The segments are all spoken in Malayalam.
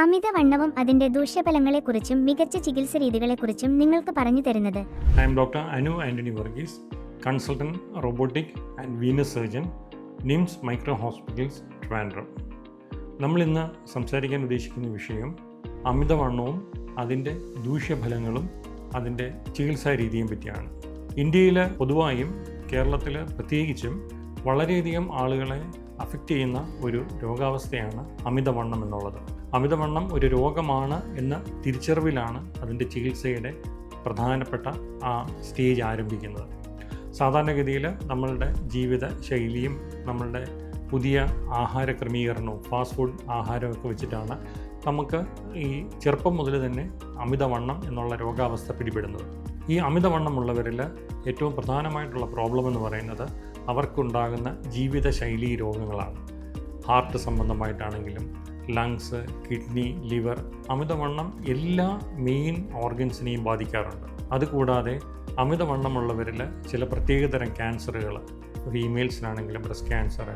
അമിതവണ്ണവും അതിന്റെ ദൂഷ്യഫലങ്ങളെക്കുറിച്ചും മികച്ച ചികിത്സ രീതികളെക്കുറിച്ചും നിങ്ങൾക്ക് പറഞ്ഞു തരുന്നത് I'm doctor Anu Antony Varghese consultant robotic and venous surgeon NIMS micro hospitals. നമ്മൾ ഇന്ന് സംസാരിക്കാൻ ഉദ്ദേശിക്കുന്ന വിഷയം അമിതവണ്ണവും അതിന്റെ ദൂഷ്യഫലങ്ങളും അതിന്റെ ചികിത്സാ രീതിയും പറ്റിയാണ് ഇന്ത്യയിൽ പൊതുവായും കേരളത്തിൽ പ്രത്യേകിച്ചും വളരെയധികം ആളുകളെ അഫക്റ്റ് ചെയ്യുന്ന ഒരു രോഗാവസ്ഥയാണ് അമിതവണ്ണം എന്നുള്ളത്. അമിതവണ്ണം ഒരു രോഗമാണ് എന്ന തിരിച്ചറിവിലാണ് അതിന്റെ ചികിത്സയുടെ പ്രധാനപ്പെട്ട ആ സ്റ്റേജ് ആരംഭിക്കുന്നത്. സാധാരണഗതിയിൽ നമ്മളുടെ ജീവിത ശൈലിയും നമ്മളുടെ പുതിയ ആഹാര ക്രമീകരണവും ഫാസ്റ്റ് ഫുഡ് ആഹാരമൊക്കെ വെച്ചിട്ടാണ് നമുക്ക് ഈ ചെറുപ്പം മുതൽ തന്നെ അമിതവണ്ണം എന്നുള്ള രോഗാവസ്ഥ പിടിപെടുന്നത്. ഈ അമിതവണ്ണമുള്ളവരിൽ ഏറ്റവും പ്രധാനമായിട്ടുള്ള പ്രോബ്ലം എന്ന് പറയുന്നത് അവർക്കുണ്ടാകുന്ന ജീവിതശൈലി രോഗങ്ങളാണ്. ഹാർട്ട് സംബന്ധമായിട്ടാണെങ്കിലും ലങ്സ് കിഡ്നി ലിവർ അമിതവണ്ണം എല്ലാ മെയിൻ ഓർഗൻസിനെയും ബാധിക്കാറുണ്ട്. അതുകൂടാതെ അമിതവണ്ണമുള്ളവരിൽ ചില പ്രത്യേകതരം ക്യാൻസറുകൾ ഫീമെയിൽസിനാണെങ്കിലും breast cancer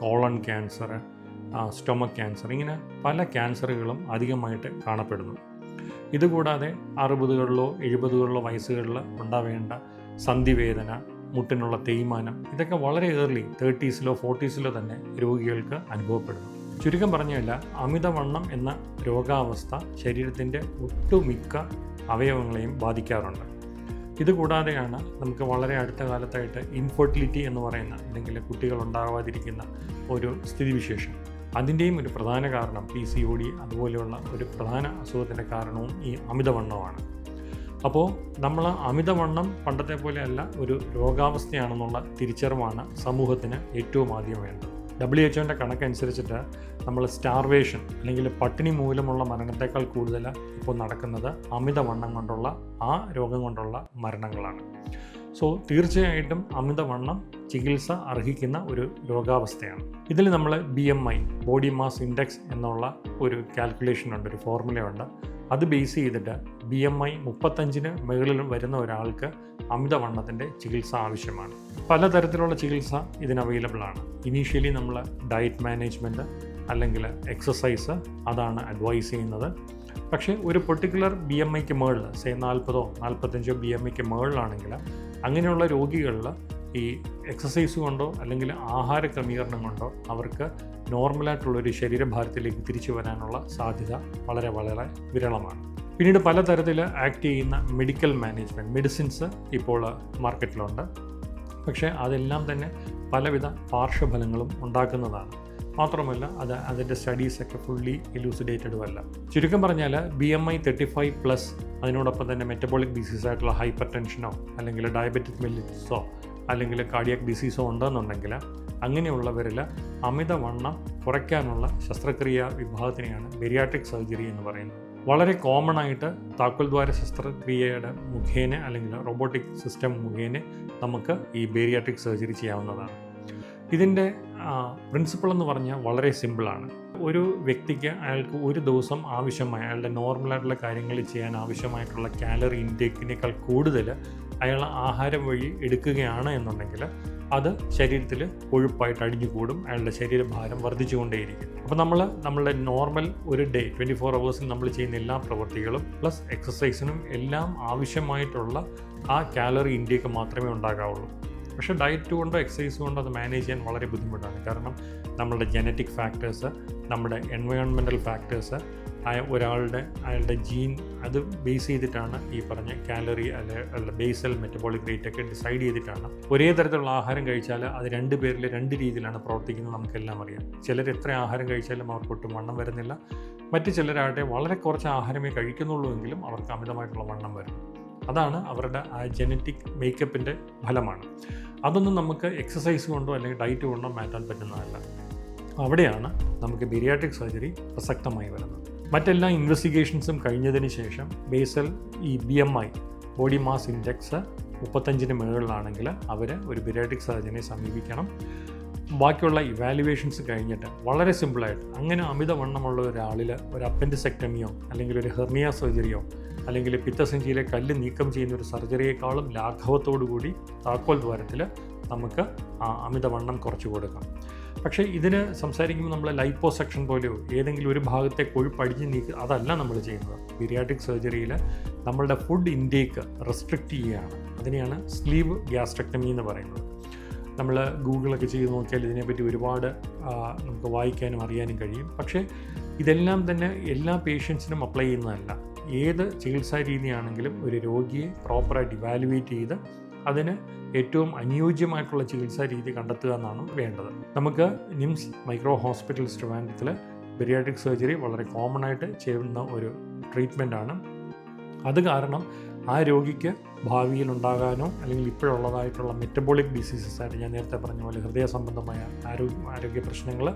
colon cancer stomach cancer ഇങ്ങനെ പല ക്യാൻസറുകളും അധികമായിട്ട് കാണപ്പെടുന്നു. ഇതുകൂടാതെ അറുപതുകളിലോ എഴുപതുകളിലോ വയസ്സുകളിൽ ഉണ്ടാവേണ്ട സന്ധിവേദന മുട്ടിനുള്ള തേയ്മാനം. ഇതൊക്കെ വളരെ ഏർലി തേർട്ടീസിലോ ഫോർട്ടീസിലോ തന്നെ രോഗികൾക്ക് അനുഭവപ്പെടുന്നു. ചുരുക്കം പറഞ്ഞല്ല അമിതവണ്ണം എന്ന രോഗാവസ്ഥ ശരീരത്തിന്റെ ഒട്ടുമിക്ക അവയവങ്ങളെയും ബാധിക്കാറുണ്ട്. ഇതുകൂടാതെയാണ് നമുക്ക് വളരെ അടുത്ത കാലത്തായിട്ട് ഇൻഫെർട്ടിലിറ്റി എന്ന് പറയുന്ന അല്ലെങ്കിൽ കുട്ടികൾ ഉണ്ടാകാതിരിക്കുന്ന ഒരു സ്ഥിതിവിശേഷം. അതിന്റെയും ഒരു പ്രധാന കാരണം പി സി ഒ ഡി അതുപോലെയുള്ള ഒരു പ്രധാന അസുഖത്തിന്റെ കാരണവും ഈ അമിതവണ്ണമാണ് അപ്പോൾ നമ്മൾ അമിതവണ്ണം പണ്ടത്തെ പോലെയല്ല ഒരു രോഗാവസ്ഥയാണെന്നുള്ള തിരിച്ചറിവാണ് സമൂഹത്തിന് ഏറ്റവും ആദ്യം വേണ്ടത്. ഡബ്ല്യു എച്ച്ഒന്റെ കണക്കനുസരിച്ചിട്ട് നമ്മൾ സ്റ്റാർവേഷൻ അല്ലെങ്കിൽ പട്ടിണി മൂലമുള്ള മരണത്തേക്കാൾ കൂടുതൽ ഇപ്പോൾ നടക്കുന്നത് അമിതവണ്ണം കൊണ്ടുള്ള ആ രോഗം കൊണ്ടുള്ള മരണങ്ങളാണ്. സോ തീർച്ചയായിട്ടും അമിതവണ്ണം ചികിത്സ അർഹിക്കുന്ന ഒരു രോഗാവസ്ഥയാണ്. ഇതിൽ നമ്മൾ B M I body mass index എന്നുള്ള ഒരു കാൽക്കുലേഷൻ ഉണ്ട് ഒരു ഫോർമുലയുണ്ട് അത് ബേസ് ചെയ്തിട്ട് ബി എം ഐ മുപ്പത്തഞ്ചിന് മുകളിൽ വരുന്ന ഒരാൾക്ക് അമിതവണ്ണത്തിന്റെ ചികിത്സ ആവശ്യമാണ്. പലതരത്തിലുള്ള ചികിത്സ ഇതിന് അവൈലബിൾ ആണ്. ഇനീഷ്യലി നമ്മൾ ഡയറ്റ് മാനേജ്മെന്റ് അല്ലെങ്കിൽ എക്സസൈസ് അതാണ് അഡ്വൈസ് ചെയ്യുന്നത്. പക്ഷേ ഒരു പെർട്ടിക്കുലർ ബി എം ഐക്ക് മുകളിൽ സേ നാൽപ്പതോ നാൽപ്പത്തഞ്ചോ ബി എം ഐക്ക് മുകളിലാണെങ്കിൽ അങ്ങനെയുള്ള രോഗികളിൽ ഈ എക്സസൈസ് കൊണ്ടോ അല്ലെങ്കിൽ ആഹാര ക്രമീകരണം കൊണ്ടോ അവർക്ക് നോർമലായിട്ടുള്ളൊരു ശരീരഭാരത്തിലേക്ക് തിരിച്ചു വരാനുള്ള സാധ്യത വളരെ വളരെ വിരളമാണ്. പിന്നീട് പലതരത്തിൽ ആക്ട് ചെയ്യുന്ന മെഡിക്കൽ മാനേജ്മെന്റ് മെഡിസിൻസ് ഇപ്പോൾ മാർക്കറ്റിലുണ്ട് പക്ഷേ അതെല്ലാം തന്നെ പലവിധ പാർശ്വഫലങ്ങളും ഉണ്ടാക്കുന്നതാണ്. മാത്രമല്ല അത് അതിന്റെ സ്റ്റഡീസൊക്കെ ഫുള്ളി എലൂസിഡേറ്റഡും അല്ല. ചുരുക്കം പറഞ്ഞാൽ B M I thirty five plus അതിനോടൊപ്പം തന്നെ മെറ്റബോളിക് ഡിസീസ് ആയിട്ടുള്ള ഹൈപ്പർ ടെൻഷനോ അല്ലെങ്കിൽ ഡയബറ്റിക് മെല്ലിറ്റസോ അല്ലെങ്കിൽ കാർഡിയാക് ഡിസീസോ ഉണ്ടെന്നുണ്ടെങ്കിൽ അങ്ങനെയുള്ളവരിൽ അമിതവണ്ണം കുറയ്ക്കാനുള്ള ശസ്ത്രക്രിയ വിഭാഗത്തിനെയാണ് ബെരിയാട്രിക് സർജറി എന്ന് പറയുന്നത്. വളരെ കോമൺ ആയിട്ട് താക്കോൽദ്വാര ശസ്ത്രക്രിയയുടെ മുഖേന അല്ലെങ്കിൽ റോബോട്ടിക് സിസ്റ്റം മുഖേന നമുക്ക് ഈ ബേരിയാട്രിക് സർജറി ചെയ്യാവുന്നതാണ്. ഇതിന്റെ പ്രിൻസിപ്പിൾ എന്ന് പറഞ്ഞാൽ വളരെ സിമ്പിളാണ് ഒരു വ്യക്തിക്ക് അയാൾക്ക് ഒരു ദിവസം ആവശ്യമായ അയാളുടെ നോർമലായിട്ടുള്ള കാര്യങ്ങൾ ചെയ്യാൻ ആവശ്യമായിട്ടുള്ള കാലറി ഇൻടേക്കിനേക്കാൾ കൂടുതൽ അയാൾ ആഹാരം വഴി എടുക്കുകയാണ് എന്നുണ്ടെങ്കിൽ അത് ശരീരത്തിൽ കൊഴുപ്പായിട്ട് അടിഞ്ഞുകൂടും അയാളുടെ ശരീരഭാരം വർദ്ധിച്ചുകൊണ്ടേയിരിക്കും. അപ്പോൾ നമ്മൾ നമ്മളുടെ നോർമൽ ഒരു ഡേ ട്വന്റി ഫോർ അവേഴ്സിൽ നമ്മൾ ചെയ്യുന്ന എല്ലാ പ്രവൃത്തികളും പ്ലസ് എക്സസൈസിനും എല്ലാം ആവശ്യമായിട്ടുള്ള ആ കാലറി ഇൻടേക്ക് മാത്രമേ ഉണ്ടാകാവുള്ളൂ. പക്ഷെ ഡയറ്റ് കൊണ്ടോ എക്സസൈസ് കൊണ്ടോ അത് മാനേജ് ചെയ്യാൻ വളരെ ബുദ്ധിമുട്ടാണ്. കാരണം നമ്മളുടെ ജനറ്റിക് ഫാക്ടേഴ്സ് നമ്മുടെ എൻവയോൺമെന്റൽ ഫാക്ടേഴ്സ് ഒരാളുടെ അയാളുടെ ജീൻ അത് ബേസ് ചെയ്തിട്ടാണ് ഈ പറഞ്ഞ കാലറി അല്ലെ ബേസൽ മെറ്റബോളിക് റേറ്റ് ഒക്കെ ഡിസൈഡ് ചെയ്തിട്ടാണ്. ഒരേ തരത്തിലുള്ള ആഹാരം കഴിച്ചാൽ അത് രണ്ട് പേരിൽ രണ്ട് രീതിയിലാണ് പ്രവർത്തിക്കുന്നത് നമുക്കെല്ലാം അറിയാം. ചിലർ എത്ര ആഹാരം കഴിച്ചാലും അവർക്ക് ഒട്ടും വണ്ണം വരുന്നില്ല. മറ്റു ചിലരാകട്ടെ വളരെ കുറച്ച് ആഹാരമേ കഴിക്കുന്നുള്ളൂ എങ്കിലും അവർക്ക് അമിതമായിട്ടുള്ള വണ്ണം വരും. അതാണ് അവരുടെ ആ ജനറ്റിക് മേക്കപ്പിന്റെ ഫലമാണ്. അതൊന്നും നമുക്ക് എക്സസൈസ് കൊണ്ടോ അല്ലെങ്കിൽ ഡയറ്റ് കൊണ്ടോ മാറ്റാൻ പറ്റുന്നതല്ല. അവിടെയാണ് നമുക്ക് ബിരിയാട്രിക് സർജറി പ്രസക്തമായി വരുന്നത്. മറ്റെല്ലാ ഇൻവെസ്റ്റിഗേഷൻസും കഴിഞ്ഞതിന് ശേഷം ബേസൽ ഈ B M I body mass index മുപ്പത്തഞ്ചിന് മുകളിലാണെങ്കിൽ അവർ ഒരു ബിരാട്ടിക് സർജനെ സമീപിക്കണം. ബാക്കിയുള്ള ഇവാലുവേഷൻസ് കഴിഞ്ഞിട്ട് വളരെ സിമ്പിളായിട്ട് അങ്ങനെ അമിതവണ്ണമുള്ള ഒരാളിൽ ഒരു അപ്പൻഡിസെക്ടമിയോ അല്ലെങ്കിൽ ഒരു ഹെർണിയ സർജറിയോ അല്ലെങ്കിൽ പിത്തസഞ്ചിയിലെ കല്ല് നീക്കം ചെയ്യുന്ന ഒരു സർജറിയേക്കാളും ലാഘവത്തോടു കൂടി താക്കോൽ ദ്വാരത്തിൽ നമുക്ക് അമിതവണ്ണം കുറച്ച് കൊടുക്കാം. പക്ഷേ ഇതിന് സംസാരിക്കുമ്പോൾ നമ്മൾ ലൈപ്പോ സെക്ഷൻ പോലെയോ ഏതെങ്കിലും ഒരു ഭാഗത്തെ കൊഴുപ്പ് അടിഞ്ഞ് നീക്കുക അതല്ല നമ്മൾ ചെയ്യുന്നത്. ബിരിയാട്രിക് സർജറിയിൽ നമ്മളുടെ ഫുഡ് ഇൻടേക്ക് റെസ്ട്രിക്റ്റ് ചെയ്യുകയാണ്. അതിനെയാണ് സ്ലീവ് ഗ്യാസ്ട്രക്ടമി എന്ന് പറയുന്നത്. നമ്മൾ ഗൂഗിളൊക്കെ ചെയ്ത് നോക്കിയാൽ ഇതിനെപ്പറ്റി ഒരുപാട് നമുക്ക് വായിക്കാനും അറിയാനും കഴിയും. പക്ഷേ ഇതെല്ലാം തന്നെ എല്ലാ പേഷ്യൻസിനും അപ്ലൈ ചെയ്യുന്നതല്ല. ഏത് ചികിത്സാ രീതിയാണെങ്കിലും ഒരു രോഗിയെ പ്രോപ്പറായിട്ട് ഇവാലുവേറ്റ് ചെയ്ത് അതിന് ഏറ്റവും അനുയോജ്യമായിട്ടുള്ള ചികിത്സാ രീതി കണ്ടെത്തുക എന്നാണ് വേണ്ടത്. നമുക്ക് നിംസ് മൈക്രോ ഹോസ്പിറ്റൽസ് ട്രിവാൻഡ്രത്തിൽ ബെരിയാട്രിക് സർജറി വളരെ കോമൺ ആയിട്ട് ചെയ്യുന്ന ഒരു ട്രീറ്റ്മെന്റാണ് അത് കാരണം ആ രോഗിക്ക് ഭാവിയിൽ ഉണ്ടാകാനോ അല്ലെങ്കിൽ ഇപ്പോഴുള്ളതായിട്ടുള്ള മെറ്റബോളിക് ഡിസീസസ് ആയിട്ട് ഞാൻ നേരത്തെ പറഞ്ഞ പോലെ ഹൃദയ സംബന്ധമായ ആരോഗ്യ ആരോഗ്യ പ്രശ്നങ്ങൾ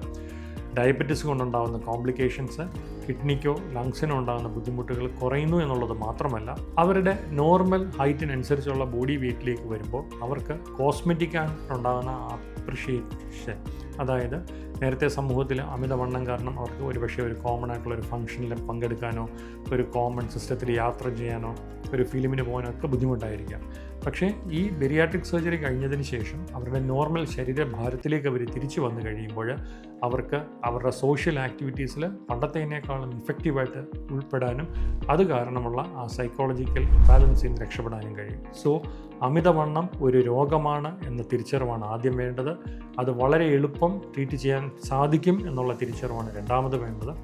ഡയബറ്റിസ് കൊണ്ടുണ്ടാകുന്ന കോംപ്ലിക്കേഷൻസ് കിഡ്നിക്കോ ലങ്സിനോ ഉണ്ടാകുന്ന ബുദ്ധിമുട്ടുകൾ കുറയുന്നു എന്നുള്ളത് മാത്രമല്ല അവരുടെ നോർമൽ ഹൈറ്റിനനുസരിച്ചുള്ള ബോഡി വെയ്റ്റിലേക്ക് വരുമ്പോൾ അവർക്ക് കോസ്മെറ്റിക് ഉണ്ടാകുന്ന അപ്രിഷിയേഷൻ അതായത് നേരത്തെ സമൂഹത്തിൽ അമിതവണ്ണം കാരണം അവർക്ക് ഒരുപക്ഷെ ഒരു കോമൺ ആയിട്ടുള്ള ഒരു ഫംഗ്ഷനിൽ പങ്കെടുക്കാനോ ഒരു കോമൺ സിസ്റ്റത്തിൽ യാത്ര ചെയ്യാനോ ഒരു ഫിലിമിന് പോകാനോ ഒക്കെ ബുദ്ധിമുട്ടായിരിക്കാം. പക്ഷേ ഈ ബെരിയാട്രിക് സർജറി കഴിഞ്ഞതിന് ശേഷം അവരുടെ നോർമൽ ശരീരഭാരത്തിലേക്ക് അവർ തിരിച്ചു വന്നു കഴിയുമ്പോൾ അവർക്ക് അവരുടെ സോഷ്യൽ ആക്ടിവിറ്റീസിൽ പണ്ടത്തേനേക്കാളും ഇഫക്റ്റീവായിട്ട് ഉൾപ്പെടാനും അത് കാരണമുള്ള ആ സൈക്കോളജിക്കൽ ബാലൻസിൽ നിന്ന് രക്ഷപ്പെടാനും കഴിയും. സോ അമിതവണ്ണം ഒരു രോഗമാണ് എന്ന തിരിച്ചറിവാണ് ആദ്യം വേണ്ടത്. അത് വളരെ എളുപ്പം ട്രീറ്റ് ചെയ്യാൻ സാധിക്കും എന്നുള്ള തിരിച്ചറിവാണ് രണ്ടാമത് വേണ്ടത്.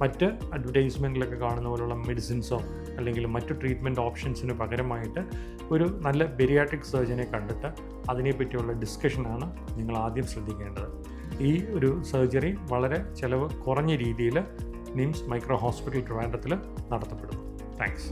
മറ്റ് അഡ്വർടൈസ്മെന്റിലൊക്കെ കാണുന്ന പോലുള്ള മെഡിസിൻസോ അല്ലെങ്കിൽ മറ്റു ട്രീറ്റ്മെന്റ് ഓപ്ഷൻസിന് പകരമായിട്ട് ഒരു നല്ല ബെരിയാട്രിക് സർജനെ കണ്ടിട്ട് അതിനെപ്പറ്റിയുള്ള ഡിസ്കഷനാണ് നിങ്ങൾ ആദ്യം ശ്രദ്ധിക്കേണ്ടത്. ഈ ഒരു സർജറി വളരെ ചിലവ് കുറഞ്ഞ രീതിയിൽ നിംസ് മൈക്രോ ഹോസ്പിറ്റൽ ട്രിവാൻഡ്രത്തിൽ നടത്തപ്പെടുന്നു. താങ്ക്സ്.